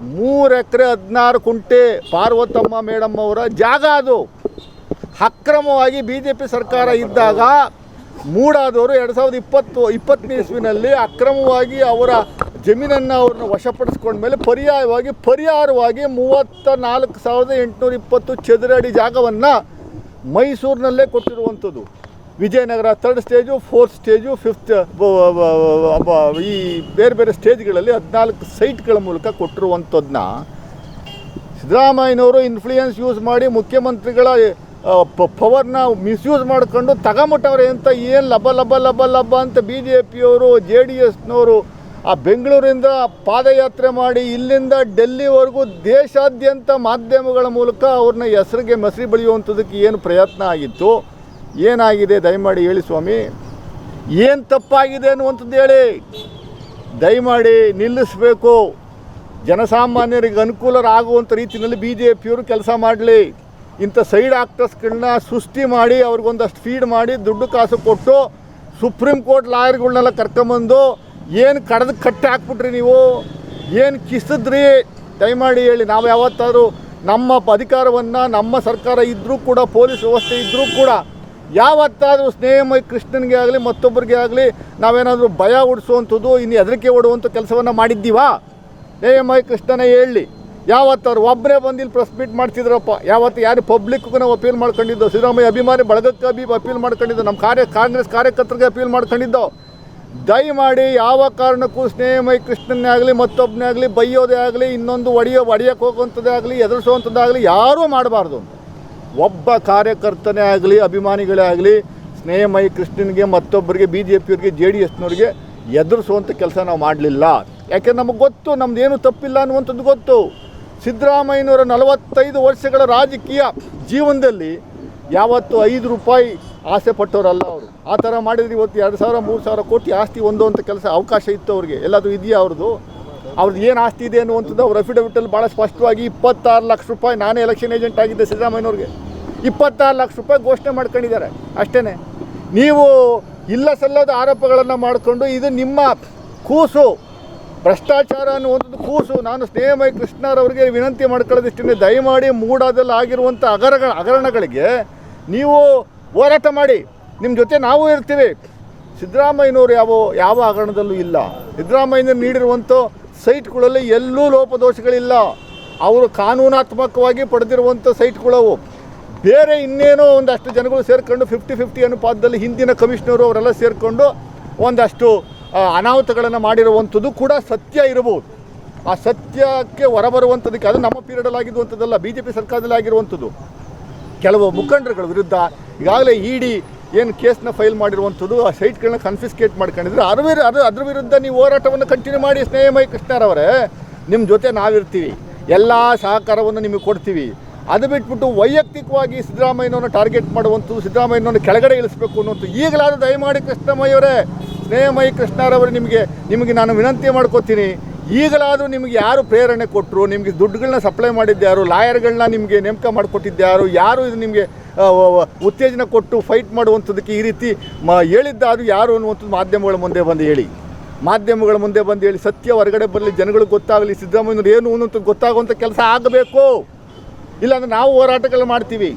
ಮೂರು ಎಕರೆ ಹದಿನಾರು ಕುಂಟೆ ಪಾರ್ವತಮ್ಮ ಮೇಡಮ್ ಅವರ ಜಾಗ ಅದು. ಅಕ್ರಮವಾಗಿ ಬಿ ಜೆ ಪಿ ಸರ್ಕಾರ ಇದ್ದಾಗ ಮೂಡಾದವರು ಎರಡು ಸಾವಿರದ ಇಪ್ಪತ್ತು, ಇಪ್ಪತ್ತನೇ ಇಸ್ವಿನಲ್ಲಿ ಅಕ್ರಮವಾಗಿ ಅವರ ಜಮೀನನ್ನು ಅವ್ರನ್ನ ವಶಪಡಿಸ್ಕೊಂಡ್ಮೇಲೆ ಪರ್ಯಾಯವಾಗಿ, ಪರಿಹಾರವಾಗಿ ಮೂವತ್ತ ನಾಲ್ಕು ಸಾವಿರದ ಎಂಟುನೂರ ಇಪ್ಪತ್ತು ಚದರ ಜಾಗವನ್ನು ಮೈಸೂರಿನಲ್ಲೇ ಕೊಟ್ಟಿರುವಂಥದ್ದು. Vijayanagar third stage fourth stage fifth ಈ ಬೇರೆ ಬೇರೆ ಸ್ಟೇಜ್ಗಳಲ್ಲಿ ಹದಿನಾಲ್ಕು ಸೈಟ್ಗಳ ಮೂಲಕ ಕೊಟ್ಟಿರುವಂಥದ್ದನ್ನ ಸಿದ್ದರಾಮಯ್ಯನವರು ಇನ್ಫ್ಲೂಯೆನ್ಸ್ ಯೂಸ್ ಮಾಡಿ ಮುಖ್ಯಮಂತ್ರಿಗಳ ಪವರ್ನ ಮಿಸ್ಯೂಸ್ ಮಾಡ್ಕೊಂಡು ತಗೊಂಬಿಟ್ಟವ್ರೆ ಅಂತ ಏನು ಲಬ್ಬ ಲಬ್ಬ ಲಬ್ಬ ಲಬ್ಬ ಅಂತ ಬಿ ಜೆ ಪಿಯವರು ಜೆ ಡಿ ಎಸ್ನವರು ಆ ಬೆಂಗಳೂರಿಂದ ಪಾದಯಾತ್ರೆ ಮಾಡಿ ಇಲ್ಲಿಂದ ಡೆಲ್ಲಿವರೆಗೂ ದೇಶಾದ್ಯಂತ ಮಾಧ್ಯಮಗಳ ಮೂಲಕ ಅವ್ರನ್ನ ಹೆಸರಿಗೆ ಮಸರಿ ಬೆಳೆಯುವಂಥದ್ದಕ್ಕೆ ಏನು ಪ್ರಯತ್ನ ಆಗಿತ್ತು? ಏನಾಗಿದೆ? ದಯಮಾಡಿ ಹೇಳಿ ಸ್ವಾಮಿ. ಏನು ತಪ್ಪಾಗಿದೆ ಅನ್ನುವಂಥದ್ದು ಹೇಳಿ. ದಯಮಾಡಿ ನಿಲ್ಲಿಸಬೇಕು. ಜನಸಾಮಾನ್ಯರಿಗೆ ಅನುಕೂಲರಾಗುವಂಥ ರೀತಿಯಲ್ಲಿ ಬಿ ಜೆ ಪಿಯವರು ಕೆಲಸ ಮಾಡಲಿ. ಇಂಥ ಸೈಡ್ ಆಕ್ಟರ್ಸ್ಗಳನ್ನ ಸೃಷ್ಟಿ ಮಾಡಿ, ಅವ್ರಿಗೊಂದಷ್ಟು ಫೀಡ್ ಮಾಡಿ, ದುಡ್ಡು ಕಾಸು ಕೊಟ್ಟು ಸುಪ್ರೀಂ ಕೋರ್ಟ್ ಲಾಯರ್ಗಳನ್ನೆಲ್ಲ ಕರ್ಕೊಂಬಂದು ಏನು ಕಡ್ದು ಕಟ್ಟೆ ಹಾಕ್ಬಿಟ್ರಿ ನೀವು? ಏನು ಕಿಸಿದ್ರಿ? ದಯಮಾಡಿ ಹೇಳಿ. ನಾವು ಯಾವತ್ತಾದರೂ ನಮ್ಮ ಅಧಿಕಾರವನ್ನು, ನಮ್ಮ ಸರ್ಕಾರ ಇದ್ದರೂ ಕೂಡ, ಪೊಲೀಸ್ ವ್ಯವಸ್ಥೆ ಇದ್ದರೂ ಕೂಡ ಯಾವತ್ತಾದರೂ ಸ್ನೇಹಮಯ ಕೃಷ್ಣನಿಗೆ ಆಗಲಿ, ಮತ್ತೊಬ್ಬರಿಗೆ ಆಗಲಿ ನಾವೇನಾದರೂ ಭಯ ಉಡಿಸುವಂಥದ್ದು ಇನ್ನು ಹೆದರಿಕೆ ಓಡುವಂಥ ಕೆಲಸವನ್ನು ಮಾಡಿದ್ದೀವಾ? ಸ್ನೇಹಮಯ ಕೃಷ್ಣನೇ ಹೇಳಿ. ಯಾವತ್ತಾರು ಒಬ್ಬರೇ ಬಂದು ಇಲ್ಲಿ ಪ್ರೆಸ್ ಮೀಟ್ ಮಾಡ್ತಿದ್ರಪ್ಪ. ಯಾವತ್ತು ಯಾರು ಪಬ್ಲಿಕ್ಗೂ ನಾವು ಅಪೀಲ್ ಮಾಡ್ಕೊಂಡಿದ್ದೋ? ಸಿದ್ದರಾಮಯ್ಯ ಅಭಿಮಾನಿ, ಬಳಗಕ್ಕೆ ಅಭಿ ಅಪೀಲ್ ಮಾಡ್ಕೊಂಡಿದ್ದು? ನಮ್ಮ ಕಾರ್ಯ ಕಾಂಗ್ರೆಸ್ ಕಾರ್ಯಕರ್ತರಿಗೆ ಅಪೀಲ್ ಮಾಡ್ಕೊಂಡಿದ್ದೋ? ದಯಮಾಡಿ ಯಾವ ಕಾರಣಕ್ಕೂ ಸ್ನೇಹಮಯ ಕೃಷ್ಣನೇ ಆಗಲಿ ಮತ್ತೊಬ್ಬನೇ ಆಗಲಿ, ಬೈಯೋದೇ ಆಗಲಿ, ಇನ್ನೊಂದು ಒಡೆಯೋ ಒಡೆಯಕ್ಕೆ ಹೋಗುವಂಥದ್ದೇ ಆಗಲಿ ಎದುರಿಸುವಂಥದ್ದಾಗಲಿ ಯಾರೂ ಮಾಡಬಾರ್ದು ಒಬ್ಬ ಕಾರ್ಯಕರ್ತನೇ ಆಗಲಿ, ಅಭಿಮಾನಿಗಳೇ ಆಗಲಿ, ಸ್ನೇಹಮಯ ಕೃಷ್ಣನ್ಗೆ ಮತ್ತೊಬ್ಬರಿಗೆ ಬಿ ಜೆ ಪಿಯವ್ರಿಗೆ ಜೆ ಡಿ ಎಸ್ನವ್ರಿಗೆ ಎದುರಿಸುವಂಥ ಕೆಲಸ ನಾವು ಮಾಡಲಿಲ್ಲ. ಯಾಕೆ ನಮಗೆ ಗೊತ್ತು? ನಮ್ದು ಏನು ತಪ್ಪಿಲ್ಲ ಅನ್ನುವಂಥದ್ದು ಗೊತ್ತು. ಸಿದ್ದರಾಮಯ್ಯನವರ ನಲವತ್ತೈದು ವರ್ಷಗಳ ರಾಜಕೀಯ ಜೀವನದಲ್ಲಿ ಯಾವತ್ತು ಐದು ರೂಪಾಯಿ ಆಸೆ ಪಟ್ಟವರಲ್ಲ ಅವರು. ಆ ಥರ ಮಾಡಿದ್ರೆ ಇವತ್ತು ಎರಡು ಸಾವಿರ, ಮೂರು ಸಾವಿರ ಕೋಟಿ ಆಸ್ತಿ ಹೊಂದುವಂಥ ಕೆಲಸ ಅವಕಾಶ ಇತ್ತು ಅವ್ರಿಗೆ. ಎಲ್ಲಾದರೂ ಇದೆಯಾ ಅವ್ರದ್ದು? ಅವ್ರದ್ದು ಏನು ಆಸ್ತಿ ಇದೆ ಅನ್ನುವಂಥದ್ದು ಅವ್ರ ಅಫಿಡವಿಟಲ್ಲಿ ಭಾಳ ಸ್ಪಷ್ಟವಾಗಿ ಇಪ್ಪತ್ತಾರು ಲಕ್ಷ ರೂಪಾಯಿ ನಾನೇ ಎಲೆಕ್ಷನ್ ಏಜೆಂಟ್ ಆಗಿದ್ದೆ ಸಿದ್ದರಾಮಯ್ಯವ್ರಿಗೆ ಇಪ್ಪತ್ತಾರು ಲಕ್ಷ ರೂಪಾಯಿ ಘೋಷಣೆ ಮಾಡ್ಕೊಂಡಿದ್ದಾರೆ. ಅಷ್ಟೇ ನೀವು ಇಲ್ಲ ಸಲ್ಲದ ಆರೋಪಗಳನ್ನು ಮಾಡಿಕೊಂಡು ಇದು ನಿಮ್ಮ ಕೂಸು. ಭ್ರಷ್ಟಾಚಾರ ಅನ್ನುವಂಥದ್ದು ಕೂಸು. ನಾನು ಸ್ನೇಹಮಯ ಕೃಷ್ಣರವರಿಗೆ ವಿನಂತಿ ಮಾಡ್ಕೊಳ್ಳೋದಿಷ್ಟೇ ದಯಮಾಡಿ ಮೂಡಾದಲ್ಲಿ ಆಗಿರುವಂಥ ಅಗರಗಳ ಹಗರಣಗಳಿಗೆ ನೀವು ಹೋರಾಟ ಮಾಡಿ. ನಿಮ್ಮ ಜೊತೆ ನಾವು ಇರ್ತೀವಿ. ಸಿದ್ದರಾಮಯ್ಯನವರು ಯಾವ ಯಾವ ಹಗರಣದಲ್ಲೂ ಇಲ್ಲ. ಸಿದ್ದರಾಮಯ್ಯನ ನೀಡಿರುವಂಥ ಸೈಟ್ಗಳಲ್ಲಿ ಎಲ್ಲೂ ಲೋಪದೋಷಗಳಿಲ್ಲ. ಅವರು ಕಾನೂನಾತ್ಮಕವಾಗಿ ಪಡೆದಿರುವಂಥ ಸೈಟ್ಗಳವು. ಬೇರೆ ಇನ್ನೇನೋ ಒಂದಷ್ಟು ಜನಗಳು ಸೇರಿಕೊಂಡು ಫಿಫ್ಟಿ ಫಿಫ್ಟಿ ಅನುಪಾತದಲ್ಲಿ ಹಿಂದಿನ ಕಮಿಷನರು ಅವರೆಲ್ಲ ಸೇರಿಕೊಂಡು ಒಂದಷ್ಟು ಅನಾಹುತಗಳನ್ನು ಮಾಡಿರುವಂಥದ್ದು ಕೂಡ ಸತ್ಯ ಇರಬಹುದು. ಆ ಸತ್ಯಕ್ಕೆ ಹೊರಬರುವಂಥದ್ದಕ್ಕೆ ಅದು ನಮ್ಮ ಪೀರಿಯಡಲ್ಲಿ ಆಗಿರುವಂಥದ್ದಲ್ಲ ಬಿ ಜೆ ಪಿ ಸರ್ಕಾರದಲ್ಲಿ ಆಗಿರುವಂಥದ್ದು. ಕೆಲವು ಮುಖಂಡರುಗಳ ವಿರುದ್ಧ ಈಗಾಗಲೇ ಇ ಡಿ ಏನು ಕೇಸ್ನ ಫೈಲ್ ಮಾಡಿರುವಂಥದ್ದು, ಆ ಸೈಟ್ಗಳನ್ನ ಕನ್ಫಿಸ್ಕೇಟ್ ಮಾಡ್ಕೊಂಡಿದ್ರೆ ಅದ್ರ ವಿರು ಅದು ಅದ್ರ ವಿರುದ್ಧ ನೀವು ಹೋರಾಟವನ್ನು ಕಂಟಿನ್ಯೂ ಮಾಡಿ ಸ್ನೇಹಮಯ ಕೃಷ್ಣರವರೇ ನಿಮ್ಮ ಜೊತೆ ನಾವಿರ್ತೀವಿ. ಎಲ್ಲ ಸಹಕಾರವನ್ನು ನಿಮಗೆ ಕೊಡ್ತೀವಿ. ಅದು ಬಿಟ್ಬಿಟ್ಟು ವೈಯಕ್ತಿಕವಾಗಿ ಸಿದ್ದರಾಮಯ್ಯನವ್ರನ್ನ ಟಾರ್ಗೆಟ್ ಮಾಡುವಂಥದ್ದು, ಸಿದ್ದರಾಮಯ್ಯನವ್ರನ್ನ ಕೆಳಗಡೆ ಇಳಿಸಬೇಕು ಅನ್ನೋದು ಈಗಲಾದ ದಯಮಾಡಿ ಕೃಷ್ಣಮಯ್ಯವರೇ ಸ್ನೇಹಮಯಿ ಕೃಷ್ಣರವರು ನಿಮಗೆ ನಿಮಗೆ ನಾನು ವಿನಂತಿ ಮಾಡ್ಕೋತೀನಿ. ಈಗಲಾದರೂ ನಿಮಗೆ ಯಾರು ಪ್ರೇರಣೆ ಕೊಟ್ಟರು ನಿಮಗೆ ದುಡ್ಡುಗಳನ್ನ ಸಪ್ಲೈ ಮಾಡಿದ್ದ್ಯಾರು ಲಾಯರ್ಗಳನ್ನ ನಿಮಗೆ ನೇಮಕ ಮಾಡಿಕೊಟ್ಟಿದ್ದ್ಯಾರು, ಯಾರು ಇದು ನಿಮಗೆ ಉತ್ತೇಜನ ಕೊಟ್ಟು ಫೈಟ್ ಮಾಡುವಂಥದ್ದಕ್ಕೆ ಈ ರೀತಿ ಮ, ಹೇಳಿದ್ದಾದ್ರು ಯಾರು ಅನ್ನುವಂಥದ್ದು ಮಾಧ್ಯಮಗಳ ಮುಂದೆ ಬಂದು ಹೇಳಿ. ಮಾಧ್ಯಮಗಳ ಮುಂದೆ ಬಂದು ಹೇಳಿ, ಸತ್ಯ ಹೊರಗಡೆ ಬರಲಿ, ಜನಗಳಿಗೆ ಗೊತ್ತಾಗಲಿ, ಸಿದ್ದರಾಮಯ್ಯನವ್ರು ಏನು ಅನ್ನುವಂಥದ್ದು ಗೊತ್ತಾಗುವಂಥ ಕೆಲಸ ಆಗಬೇಕು. ಇಲ್ಲಾಂದರೆ ನಾವು ಹೋರಾಟಗಳು ಮಾಡ್ತೀವಿ.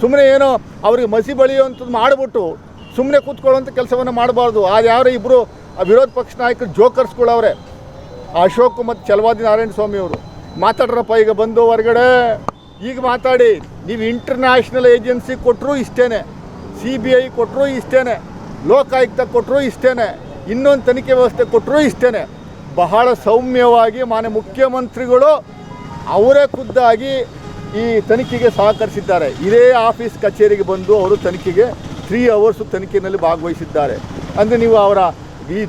ಸುಮ್ಮನೆ ಏನೋ ಅವ್ರಿಗೆ ಮಸಿ ಬಳಿಯುವಂಥದ್ದು ಮಾಡಿಬಿಟ್ಟು ಸುಮ್ಮನೆ ಕೂತ್ಕೊಳ್ಳುವಂಥ ಕೆಲಸವನ್ನು ಮಾಡಬಾರ್ದು. ಆ ಯಾರೋ ಇಬ್ಬರು ವಿರೋಧ ಪಕ್ಷ ನಾಯಕರು, ಜೋಕರ್ಸ್ಗಳವ್ರೆ ಅಶೋಕ್ ಮತ್ತು ಚಲವಾದಿ ನಾರಾಯಣ ಸ್ವಾಮಿ ಅವರು ಮಾತಾಡ್ರಪ್ಪ, ಈಗ ಬಂದು ಹೊರಗಡೆ. ಈಗ ಮಾತಾಡಿ, ನೀವು ಇಂಟರ್ನ್ಯಾಷನಲ್ ಏಜೆನ್ಸಿ ಕೊಟ್ಟರು ಇಷ್ಟೇ ಸಿ ಬಿ ಐ ಕೊಟ್ಟರು ಇಷ್ಟೇ ಲೋಕಾಯುಕ್ತ ಕೊಟ್ಟರು ಇಷ್ಟೇ ಇನ್ನೊಂದು ತನಿಖೆ ವ್ಯವಸ್ಥೆ ಕೊಟ್ಟರು ಇಷ್ಟೇ ಬಹಳ ಸೌಮ್ಯವಾಗಿ ಮಾನ್ಯ ಮುಖ್ಯಮಂತ್ರಿಗಳು ಅವರೇ ಖುದ್ದಾಗಿ ಈ ತನಿಖೆಗೆ ಸಹಕರಿಸಿದ್ದಾರೆ. ಇದೇ ಆಫೀಸ್ ಕಚೇರಿಗೆ ಬಂದು ಅವರು ತನಿಖೆಗೆ ತ್ರೀ ಅವರ್ಸು ತನಿಖೆಯಲ್ಲಿ ಭಾಗವಹಿಸಿದ್ದಾರೆ. ಅಂದರೆ ನೀವು ಅವರ ಈ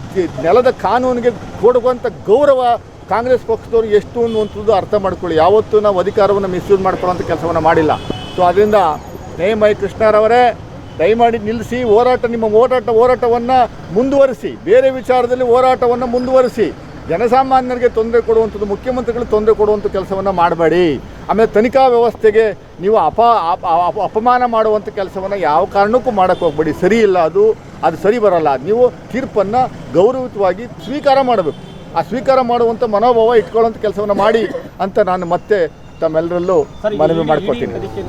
ನೆಲದ ಕಾನೂನಿಗೆ ಕೊಡುವಂಥ ಗೌರವ ಕಾಂಗ್ರೆಸ್ ಪಕ್ಷದವರು ಎಷ್ಟು ಅನ್ನುವಂಥದ್ದು ಅರ್ಥ ಮಾಡ್ಕೊಳ್ಳಿ. ಯಾವತ್ತೂ ನಾವು ಅಧಿಕಾರವನ್ನು ಮಿಸ್ಯೂಸ್ ಮಾಡ್ಕೊಳ್ಳೋಂಥ ಕೆಲಸವನ್ನು ಮಾಡಿಲ್ಲ. ಸೊ ಅದರಿಂದ ನೇಮೈ ಕೃಷ್ಣರವರೇ, ದಯಮಾಡಿ ನಿಲ್ಲಿಸಿ, ಹೋರಾಟ, ನಿಮ್ಮ ಹೋರಾಟ, ಹೋರಾಟವನ್ನು ಮುಂದುವರಿಸಿ, ಬೇರೆ ವಿಚಾರದಲ್ಲಿ ಹೋರಾಟವನ್ನು ಮುಂದುವರಿಸಿ. ಜನಸಾಮಾನ್ಯರಿಗೆ ತೊಂದರೆ ಕೊಡುವಂಥದ್ದು, ಮುಖ್ಯಮಂತ್ರಿಗಳಿಗೆ ತೊಂದರೆ ಕೊಡುವಂಥ ಕೆಲಸವನ್ನು ಮಾಡಬೇಡಿ. ಆಮೇಲೆ ತನಿಖಾ ವ್ಯವಸ್ಥೆಗೆ ನೀವು ಅಪ ಅಪ- ಅಪ- ಅಪಮಾನ ಮಾಡುವಂಥ ಕೆಲಸವನ್ನು ಯಾವ ಕಾರಣಕ್ಕೂ ಮಾಡೋಕ್ಕೆ ಹೋಗ್ಬೇಡಿ. ಸರಿ ಇಲ್ಲ ಅದು ಅದು ಸರಿ ಬರಲ್ಲ. ನೀವು ತೀರ್ಪನ್ನು ಗೌರವಯುತವಾಗಿ ಸ್ವೀಕಾರ ಮಾಡಬೇಕು. ಆ ಸ್ವೀಕಾರ ಮಾಡುವಂಥ ಮನೋಭಾವ ಇಟ್ಕೊಳ್ಳೋಂಥ ಕೆಲಸವನ್ನು ಮಾಡಿ ಅಂತ ನಾನು ಮತ್ತೆ ತಮ್ಮೆಲ್ಲರಲ್ಲೂ ಮನವಿ ಮಾಡಿಕೊಡ್ತೀನಿ ಮಾಡ್ಕೊತೀನಿ.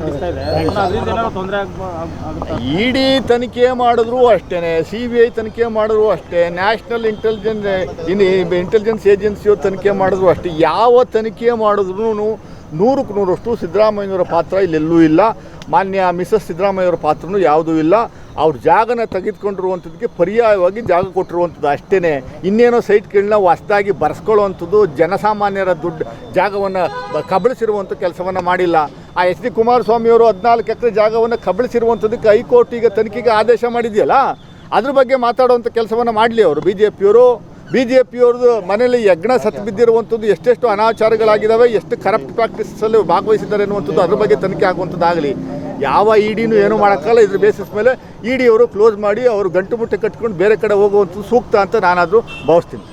ಡಿ ತನಿಖೆ ಇಡಿ ಮಾಡಿದ್ರು ಅಷ್ಟೇ ಸಿ ಬಿ ಐ ತನಿಖೆ ಮಾಡಿದ್ರು ಅಷ್ಟೇ. ನ್ಯಾಷನಲ್ ಇಂಟೆಲಿಜೆನ್ಸ್ ಇನ್ ಇಂಟೆಲಿಜೆನ್ಸ್ ಏಜೆನ್ಸಿಯವ್ರು ತನಿಖೆ ಮಾಡಿದ್ರು ಅಷ್ಟೇ. ಯಾವ ತನಿಖೆ ಮಾಡಿದ್ರು ನೂರಕ್ಕೆ ನೂರಷ್ಟು ಸಿದ್ದರಾಮಯ್ಯನವರ ಪಾತ್ರ ಇಲ್ಲೆಲ್ಲೂ ಇಲ್ಲ. ಮಾನ್ಯ ಮಿಸಸ್ ಸಿದ್ದರಾಮಯ್ಯವರ ಪಾತ್ರನೂ ಯಾವುದೂ ಇಲ್ಲ. ಅವ್ರ ಜಾಗನ ತೆಗೆದುಕೊಂಡಿರುವಂಥದ್ದಕ್ಕೆ ಪರ್ಯಾಯವಾಗಿ ಜಾಗ ಕೊಟ್ಟಿರುವಂಥದ್ದು ಅಷ್ಟೇ ಇನ್ನೇನೋ ಸೈಟ್ಗಳನ್ನ ಹೊಸ್ದಾಗಿ ಬರೆಸ್ಕೊಳ್ಳುವಂಥದ್ದು ಜನಸಾಮಾನ್ಯರ ದುಡ್ಡು, ಜಾಗವನ್ನು ಕಬಳಿಸಿರುವಂಥ ಕೆಲಸವನ್ನು ಮಾಡಿಲ್ಲ. ಆ ಎಚ್ ಡಿ ಕುಮಾರಸ್ವಾಮಿಯವರು ಹದಿನಾಲ್ಕು ಎಕರೆ ಜಾಗವನ್ನು ಕಬಳಿಸಿರುವಂಥದ್ದಕ್ಕೆ ಹೈಕೋರ್ಟ್ ಈಗ ತನಿಖೆಗೆ ಆದೇಶ ಮಾಡಿದೆಯಲ್ಲ, ಅದ್ರ ಬಗ್ಗೆ ಮಾತಾಡುವಂಥ ಕೆಲಸವನ್ನು ಮಾಡಲಿ ಅವರು. ಬಿ ಜೆ ಪಿಯವರು ಬಿ ಜೆ ಪಿಯವ್ರದ್ದು ಮನೇಲಿ ಯಜ್ಞ ಸತ್ತು ಬಿದ್ದಿರುವಂಥದ್ದು ಎಷ್ಟೆಷ್ಟು ಅನಾಚಾರಗಳಾಗಿದ್ದಾವೆ, ಎಷ್ಟು ಕರಪ್ಟ್ ಪ್ರಾಕ್ಟೀಸಲ್ಲಿ ಭಾಗವಹಿಸಿದ್ದಾರೆ ಅನ್ನುವಂಥದ್ದು ಅದ್ರ ಬಗ್ಗೆ ತನಿಖೆ ಆಗುವಂಥದ್ದಾಗಲಿ. ಯಾವ ಇಡಿನೂ ಏನೂ ಮಾಡೋಕ್ಕಲ್ಲ ಇದ್ರ ಬೇಸಿಸ್ ಮೇಲೆ ಇಡಿ ಅವರು ಕ್ಲೋಸ್ ಮಾಡಿ, ಅವರು ಗಂಟು ಮುಟ್ಟೆ ಕಟ್ಕೊಂಡು ಬೇರೆ ಕಡೆ ಹೋಗುವಂಥದ್ದು ಸೂಕ್ತ ಅಂತ ನಾನಾದರೂ ಭಾವಿಸ್ತೀನಿ.